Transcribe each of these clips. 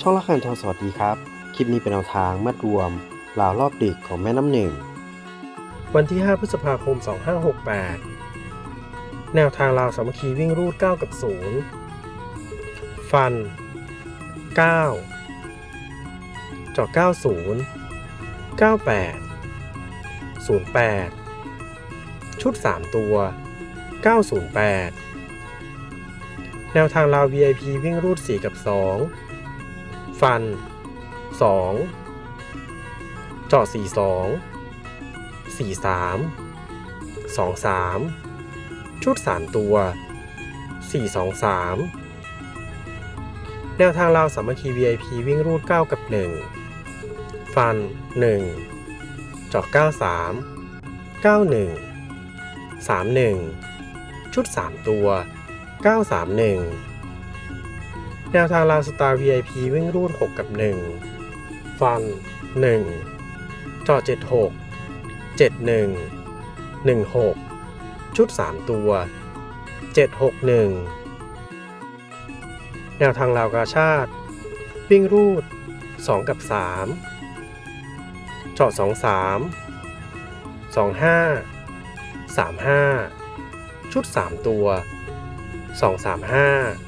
ช่องละครทองสวัสดีครับ คลิปนี้เป็นแนวทางมัดรวมราวรอบดึกของแม่น้ำหนึ่ง วันที่ 5 พฤษภาคม 2568 แนวทางราวสามัคคีวิ่งรูด 9 กับ 0 ฟัน 9 จอ90 98 08 ชุด 3 ตัว 908 แนวทางราว VIP วิ่งรูด 4 กับ 2 ฟัน 2จาะ42 43 23 ชุด 3 ตัว 423 แนวทางราวสามัคคี VIP วิ่งรูด 9 กับ 1 ฟัน 1จาะ93 91 31 ชุด 3 ตัว 931 แนวทางราวสตาร์ VIP วิ่งรูด 6 กับ 1 ฟัน 1 จอ 76 71 16 ชุด 3 ตัว 761 แนวทางราวกาชาติ วิ่งรูด 2 กับ 3 เจาะ 23 25 35 ชุด 3 ตัว 235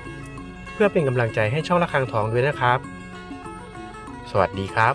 พื่อเป็นกำลังใจให้ช่องระฆังทองด้วยนะครับ สวัสดีครับ